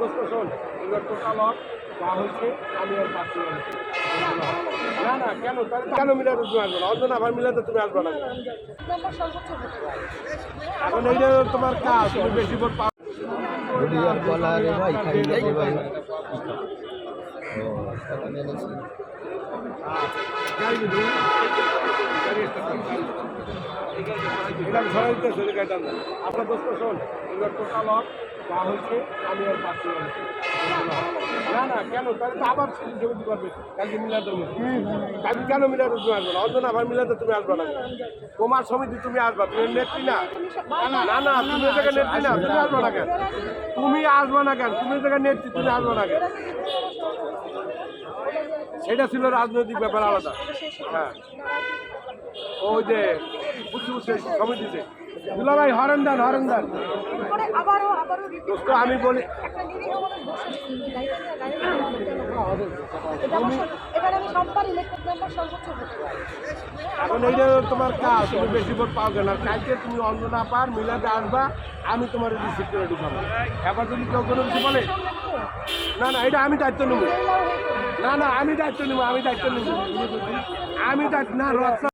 দোস্ত শোন এবার টোটাল অফ যা হয়েছে আমি আর না। না কেন কেন মিলাতে তুমি আসবে না অর্জন আবার মিলাতে তুমি আসবে না। এখন এইটা তোমার কাজ তুমি বেশি ভোট পাও রে ভাই খাই রে ভাই ও না। আপনার দোস্ত শোন এবার টোটাল অফ যা হয়েছে, আমি আর পাচ্ছি না। না কেন? তাহলে তো আবার জমি পারবে কালকে মিলাতে কালকে কেন মিলাতে তুমি আসবে না? অর্জন, আবার মিলাতে তুমি আসবে না। তোমার সমিতি, তুমি আসবা। তুমি নেত্রী না? না না, তুমি জায়গায় নেত্রী না। তুমি আসবে না কেন? তুমি আসবে না কেন? তুমি জায়গায় নেত্রী, তুমি আসবে না কেন? সেটা ছিল রাজনৈতিক ব্যাপার আলাদা। হ্যাঁ। ওই যে বুঝছি বুঝছি সমিতিতে। দুলা ভাই হরেন দেন হরেন দেন। আমি বলি। এখন এইটা তোমার কাজ। তুমি বেশি ভোট পাও কেন? আর কালকে তুমি অঞ্জনা পার মিলাতে আসবা আমি তোমার রিসিভ করে ঢুকাবো এবার যদি কেউ কোনো কিছু বলে না না এটা আমি দায়িত্ব নেব। না না আমি দায়িত্ব নেব আমি দায়িত্ব নেব। আমি দায়িত্ব না